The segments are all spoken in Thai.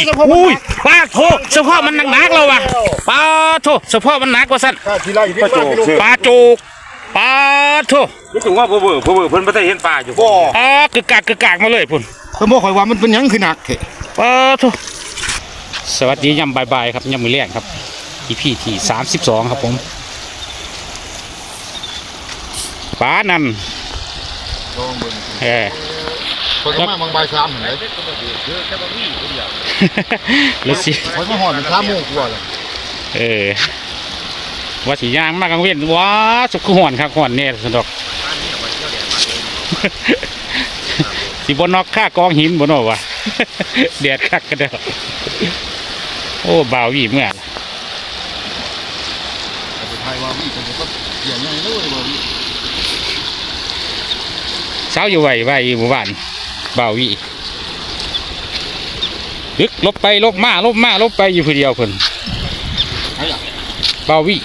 ยอุ้ยปาโถเฉพาะมันหนักๆเราว่ะปาโถเฉพาะมันหนักกว่าสั้นถ้าทีไรที่ปลาโจกปลาจูกปาโถรู้สึกว่าเพื่อเพื่อเพื่อนไม่ได้เห็นปลาอยู่บ่อ่ากึกกากกึกกากมาเลยพุ่นเพิ่นบอกข่อยว่ามันเป็นหยังคือหนักเถอะปาโถสวัสดียำบายๆครับยำมือแรกครับอีพีที่สามสิบสองครับผมปลานั่นลองเบิ่งเออ ข่อยก็มาบางบ่าย3หั่นแหละแล้วสิข่อยมาฮอด3โมงกว่าแล้วเออว่าสียางมากกังเว้นว้าสุขหอนครับหอนเนี่ยสนดอกสิบนนอกค่ากองหินบนนอกวะแดดคักกันเด้อโอ้บ่าววีเมื่อไปไทยว่ามีแต่ก็เสียงใหญ่เลยบ่มีเช้าอยู่ไหวไหวหมู่บ้าน บ่าววีลึกลบไปลบมาลบมาลบไปอยู่ผู้เดียวเพิ่นไอ้ล่ะบ่าววี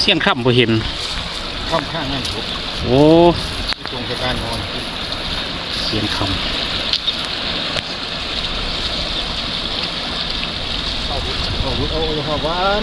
เสียงค่ำบ่เห็นข้ามข้างนั่นผมโอ้ตรงสการนอนเสียงคเอาเอาเอาเอาหวาน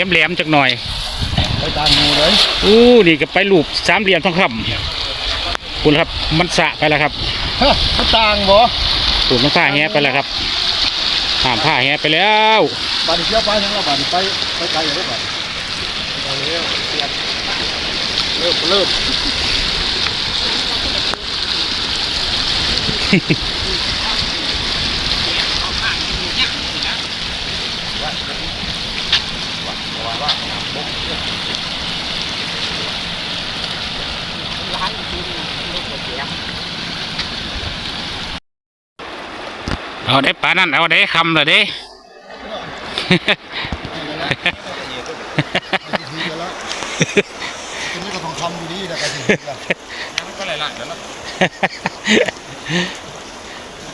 แหลมแหลมๆจักหน่อย ไปตามงูเลยอู้นี่ก็ไปลูกสามเหลี่ยมทองคำคุณครับมันสะไปแล้วครับฮะมันต่างบ่คุณมันผ้าแฮไปแล้วครับห้ามผ้าแฮไปแล้วบัดนี้เที่ยวไปทั้งเราบัดนี้ไปไปไกลอย่างไรบัดเริ่มเริ่ม เอาได้ปลานั่นเอาได้คำเลยเด้ทีเดียวแล้วทีนี้ก็ทองคำอยู่ดีแต่กันทีละมันก็หลายๆแล้ว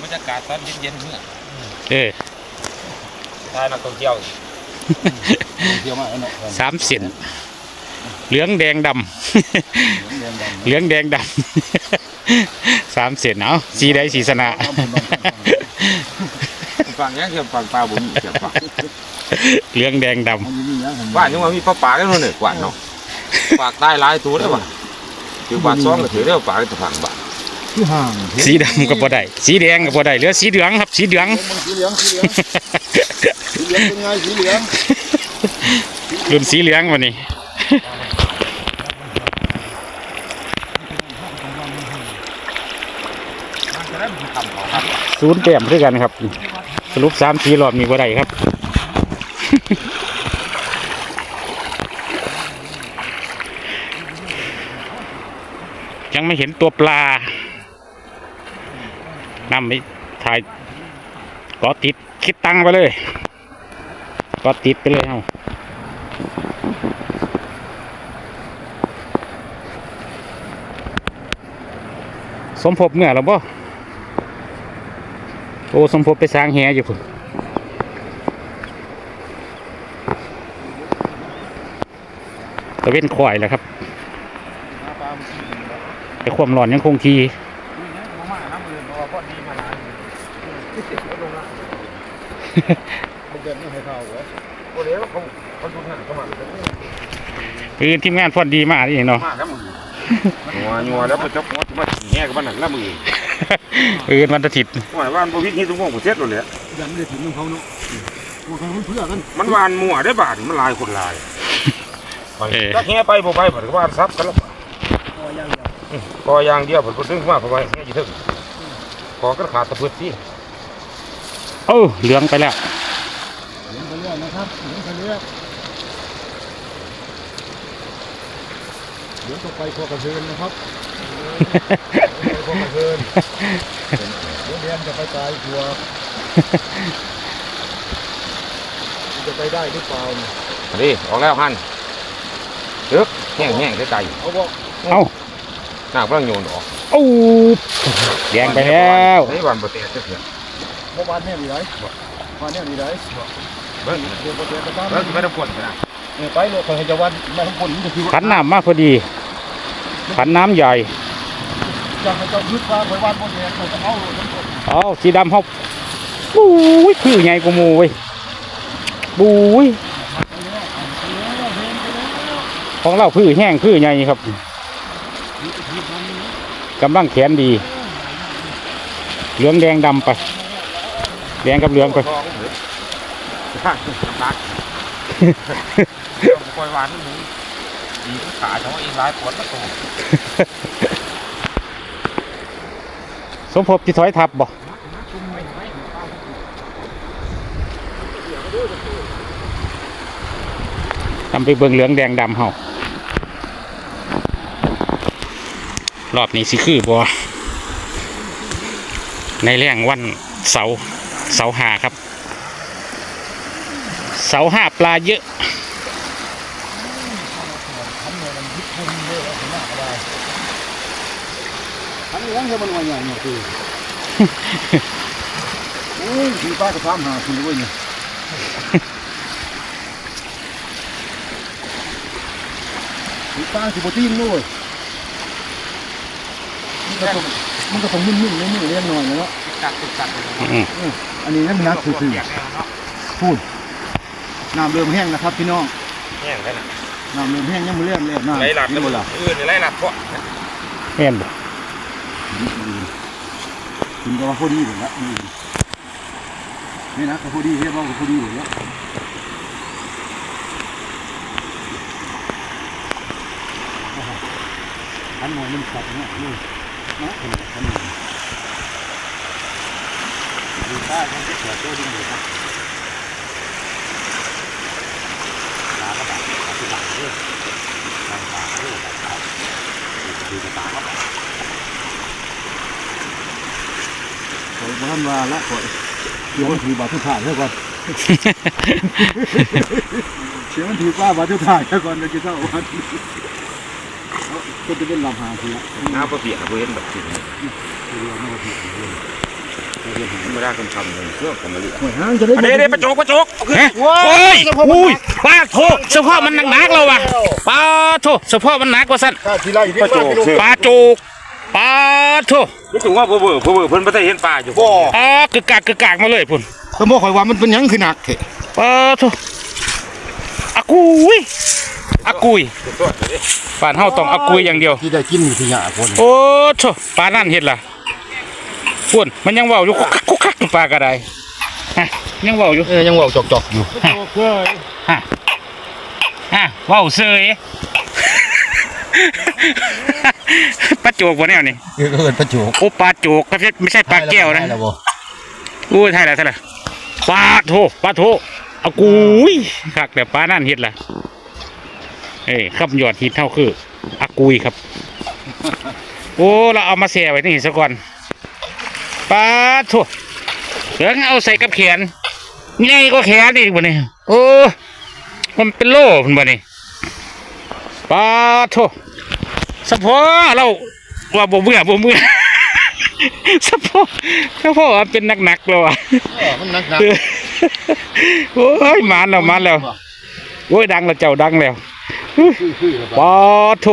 บรรยากาศตอนเย็นๆเนี่ยเออทายนักท่องเที่ยวเที่ยวมาไอ้เนาะสามเส้นเหลืองแดงดำเรียนดำเหลืองแดงดำสามเส้นเอาสีใดสีสนะ ฟังยังเกี่ยวฟังปลาบุญเกี่ยวฟังเหลืองแดงดมันมีอย่างบ้านยังว่ามีปลาปลากันเลยกว่าเนาะปากได้หลายตัวได้ป่ะถือบาทซองก็ถือได้ปลาได้แต่ผังบาทที่ห่างำสีดำก็บ่ได้สีแดงก็บ่ได้เหลือสีเหลืองครับสีเหลืองมันสีเหลืองสีเหลืองสีเหลืองเป็นไงสีเหลืองรุ่นสีเหลืองวันนี้ศูนย์แต้มด้วยกันครับ สรุปสามสีรอบมีบ่ได้ครับ ยังไม่เห็นตัวปลานำไปถ่ายกอติดคิดตังไปเลยกอติดไปเลยเอาสมภพเมื่อหรอบ่ โอ้สมภพไปสร้างแหอยู่พุ่นตะเว้นข่อยแหละครับไอความร้อนยังคงทีคือทีมงานพอนดีมากนี่เนาะงัวงัวแล้วไประจบงัวมาแง่กับ้านหลังละมือ เออวันอาทิตย์ว่าว่านบ่วิกนี่ตุ้งผมเซ็ตเลยยังไม่ได้ถึงเขาเนาะมันเขาเพื่อกันมันวานมั่วได้บาทมันลายคนลายเออถ้าแง่ไปบ่ไปผมก็ว่าซับกันแล้วก็อย่างเดียวผมก็ดึงมาเพราะว่าเนี่ยอยู่ถึงขอก็ขาดตะพืชที่โอ้เหลืองไปแล้วเลี้ยงไปเรื่อยนะครับเลี้ยงไปเรื่อยเดี๋ยวต้องไปครัวกระเทือนนะครับ ไปครัวกระเทือนเดี๋ยวเรียนจะไปตายครัวจะไปได้หรือเปล่าเนี่ยนี่ออกแล้วหันเดึกแห้งแห้งใกล้เอาบอกเอ้าๆหน้าเพิ่งโยนออกโอ้แดงไปแล้วนี่วันบ่เตะเถื่อนเมื่อวานเนี่ยมีไรวันเนี่ยมีไรเบิ่งเดี๋ยวไปเจอกันบ้างเบิ่งไม่ได้ปวดนะเนี่ยไปเลยคอยให้จะวันแม่ทั้งคนจะคือขันน้ำมากพอดีขันน้ำใหญ่ จะให้เจ้ายึดฟ้าไปวันบนเนี่ยคอยจะเอาทั้งหมดเอาสีดำเขาบู้ยคือไงกูมูเว้ยบู้ยของเราพื้แห้งพื้ใหญ่ครับกำลังแขนดี เหลืองแดงดำไป แดงกับเหลืองไปทองหรือข้างตักปล่อยหวานนี่ดีขาจังว่าอีหลายปวดก็ตัว สมภพที่ถอยทับบ่ทำไปเบิ่งเหลืองแดงดำเฮารอบนี้สิคือบ่ในแรงวันเสาเสาหาครับ เสาห้าปลาเยอะ ทั้งเลี้ ยงให้มันวันใหญ่เนี่ยคือโอ้ยคือป้าก็ทำหาคือด้วยเนี่ยคือป้าคือโปรตีนด้วยมันก็ต้องมันก็ต้องมึนๆในมือเลี้ยงหน่อยนะเนาะกัดติดกัดเลยอืมอันนี้น้ำหนักคือเปียกแล้วเนาะพูดน้ำเริ่มแห้งนะครับพี่น้องแห้งแล้วนะน้ำเริ่มแห้งยังมือเลี้ยงเลยน้ำไหลหลักนี่แล้วหมบ่ดล่ะละเออนี่ไหลหลักเพราะแม่นบ่ คุณก็ว่าพอดีเลยละนี่นี่นะก็พอดีเรียกว่าก็พอดีเลยละอันหน่อยมันขัดเนี่ยนี่นะขนาดนี้ดูใต้มันจะเกิดตัวดิ้งเลยนะตากระบาดตากระบาดเลยตากระบาดเลยดูกระตากระบาดขอ บ้านว่าละขอเดี๋ยวมันถือบาดทุกถ่ายเท่าก่อนเดี๋ยวมันถือป้าบาดทุกถ่ายเท่าก่อนเดี๋ยวจะเท่าวันก็จะเป็นลำหาทีละน้ำเปียกเว้นแบบนี้ไม่ได้คนทำเลยเพื่อผมมาเรียกหวยห้างจะได้อันนี้ได้ประโจกประโจกฮะโอ้ยอุ้ยปลาโถเฉพาะมันหนักๆเราว่ะปลาโถเฉพาะมันหนักกว่าสั้นข้าทีไรที่ป้ากิโลปลาจูก ปลาโถรู้สึกว่าเพื่อเพื่อเพื่อเพิ่นไม่ได้เห็นปลาอยู่บ่อ่ากึกกากกึกกากมาเลยพุ่นก็บอกข่อยว่ามันเป็นหยังคือหนักเถอะปลาโถอากุยอากุยป่านเฮาต้องอากุยอย่างเดียว ที่ได้กินคือหยาคนโอ้โถปลานั่นเห็ดล่ะพุ่นมันยังเว้าอยู่คุกคักคุกคักอยู่ปลากระไดฮะยังเว้าอยู่เออยังว่าจอกๆอยู่ฮะฮะเว้าเซย ปลาโจกบ่แนวนี่เออเอินประจุโอ้ปลาโจกครับไม่ใช่ปลาแก้วนะ ได้แล้วบ่อู้ไทยละไทยละปลาโถปลาโถเอากุยคักแต่ปลานั่นเห็ดล่ะเอ้ยขับยอดหินเท่าคืออากุยครับ โอ้เราเอามาแช่ไว้นี่ซะก่อนปลาโถเหลืองเอาใส่กับแขนใหญ่ก็แขนอีกบ่เนี่ยโอ้มันเป็นโล่พุ่นบ่นี่ ปลาโถสะพอเราว่าบ่เบื่อบ่เบื่อสะพอสะพอว่าเป็นหนักๆแล้วอะเออมันหนักหนักโอ้ยมานแล้วมานแล้วโอ้ยดังแล้วเจ้าดังแล้วคือๆแล้วปลาโถ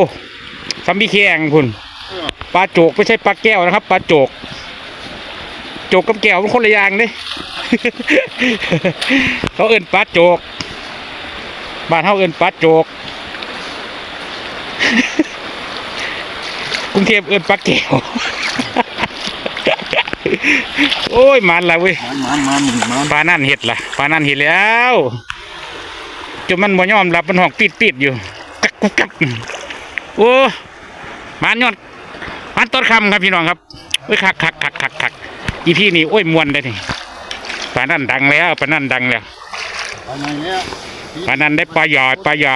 ซัมบี้แข้งพุ่นปลาโจกไม่ใช่ปลาแก้วนะครับปลาโจก โจกกับแก้วมันคนละอย่างเด้เขาเอิ้นปลาโจกบ้านเขาเอิ้นปลาโจก กรุงเทพเอิ้นปลาแก้วโอ้ยมันละเว้ยมันมันมันมันปลานั่นเห็ดล่ะปลานั่นเห็ดแล้วจนมันบ่ยอมรับมันห้องปิดปิดๆอยู่กักกุกกักโอ้มานยอดมันต้นคำครับพี่น้องครับโอ้ยคักคักคักคักคักอีพี่นี่โอ้ยมวนเลยนี่ปลานั่นดังแล้วปลานั่นดังแล้วอะไรเนี่ยปลานั่นได้ปลาหยอดปลาใหญ่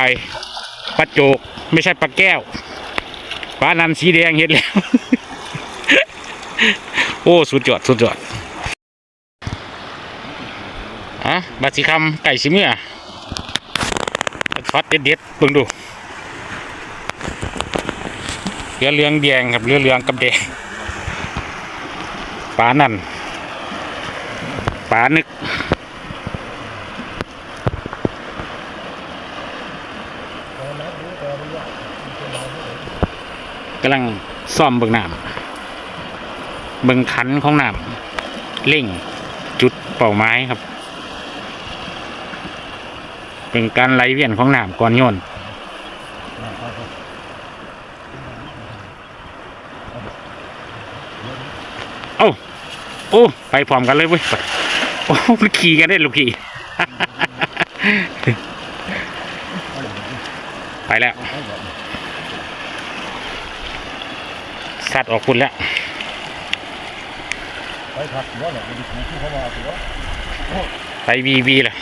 ปลาโจก ไม่ใช่ปลาแก้วปลานันสีแดงเห็นแล้ว โอ้ สุดยอด สุดยอดอะบาสิคำไก่สิเมื่อฟัดเด็ดเบิ่งดูเรือเรืองแดงครับเรือเรืองกับแดงปลานั่นปลานึกำลังซ่อมเบิ่งน้ำเบิ่งขันของน้ำเล่งจุดเป่าไม้ครับ เป็นการไหลเวียนของน้ำก่อนโยนเอ้าโอ้ไปพร้อมกันเลยเว้ยโอ้มันขี่กันได้ลูกพี่ไปแล้ว สัตว์ออกคุณแล้วไปผักหัวเนี่ยมันถูกที่เขามาถือว่าไปบีบีเลย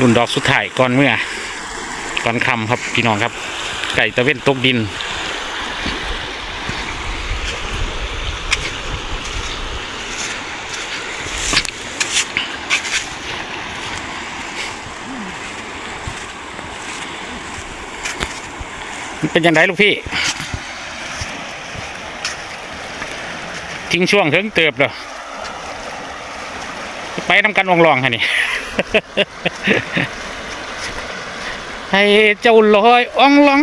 รุ่นดอกสุดท้ายก่อนเมื่อก่อนคำครับพี่น้องครับ ไก่ตะเว้นตกดิน เป็นยังไงลูกพี่ ทิ้งช่วงถึงเติบเหรอไปนำกันวงลองฮะนี่ ให้เจ้าลอยอองลอง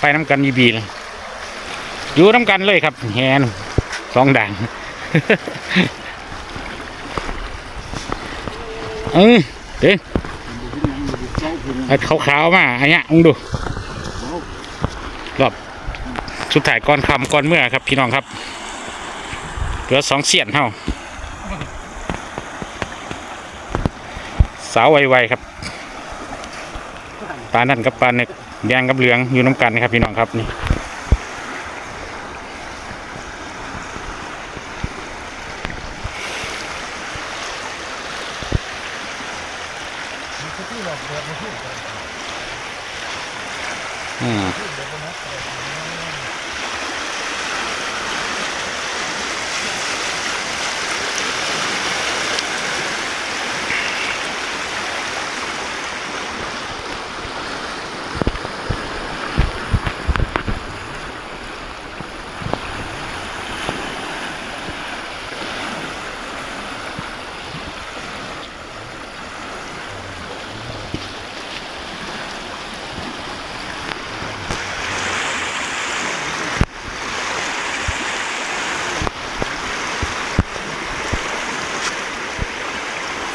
ไปน้ำกันยีบีเลยอยู่น้ำกันเลยครับแฮนสองด่างเออเด้เอาขาวๆมาอันเนี้ยมึงดู สุดท้ายก้อนคำก้อนเมื่อครับ พี่น้องครับเหลือสองเสียนเท่าสาวไวๆครับปลานั่นกับปลาเนึกแดงกับเหลืองอยู่น้ำกันครับพี่น้องครับนี่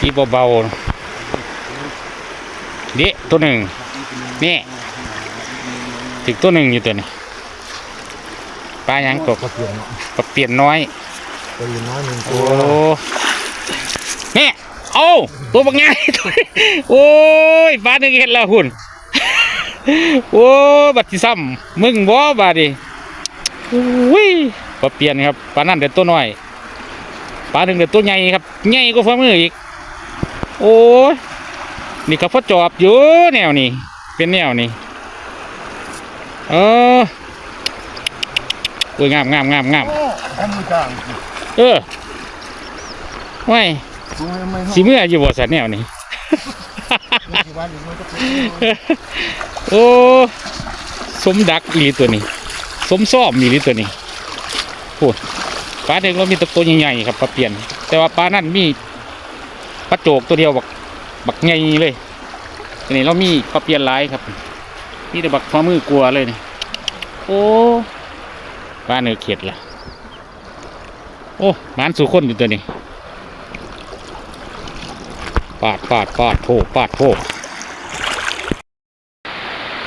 อีเบาๆเด็ตัวหนึ่งนี่ถึงตัวหนึ่งอยู่ตัวนี้ปลายังกบกระเทียมปลาเปลี่ยนน้อยตัวน้อยหนึ่งตัโอ้วนี่โอ้ตัวบางไงโอ้ยปลาหนึ่งเห็นแล้วหุ่นโอ้บัดที่ซ้ำมึงบ่บาดดิอุ้ยปลาเปลี่ยนครับปลานั่นเด็ดตัวน้อยปลาหนึ่งเด็ดตัวใหญ่ครับใหญ่กว่าฝ่ามืออีก โอ้ยนี่เขาพอจอบอยู่แนวนี้เป็นแนวนี้เออโอ้ยงามงามงามงามอ้ทำมือจ้างเออไม่สีเมื่ออยู่บ่สันแนวนี้โอ้สมดักอีหลีตัวนี้ สมซ้อมอีหลีตัวนี้โอ้ปลาเด็กเรามีตัวตัวใหญ่ๆครับปลาเปลี่ยน แต่ว่าปลานั่นมี ปลาโจกตัวเดียวบักบักใหญ่เลยอันนี้เรามีปลาเปียนหลายครับมีแต่บักพอมือกลัวเลยนี่โอ้ปลาเนื้อเข็ดล่ะ โอ้หมันสู่คนอยู่ตัวนี้ปาดปาดปาดโผปาดโผ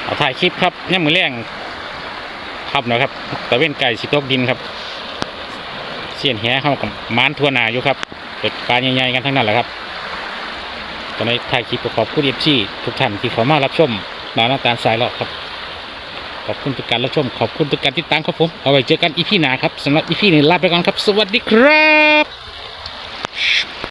เอาถ่ายคลิปครับเนี่ยมือแรงครับนะครับตะเว้นไก่สิตกดินครับเสียนแหเข้ากับมานทั่วนาอยู่ครับเปิดปลาใหญ่ๆกันทั้งนั้นแหละครับ็ในท้ายคลิปประกอบคุณเอฟซีทุกท่านที่เข้ามารับชมมาหน้าตาสายเราครับ ขอบคุณทุกการรับชม ขอบคุณทุกการติดตามครับผม เอาไว้เจอกันอีพีหนาครับสำหรับอีพีนี้ลาไปก่อนครับ สวัสดีครับ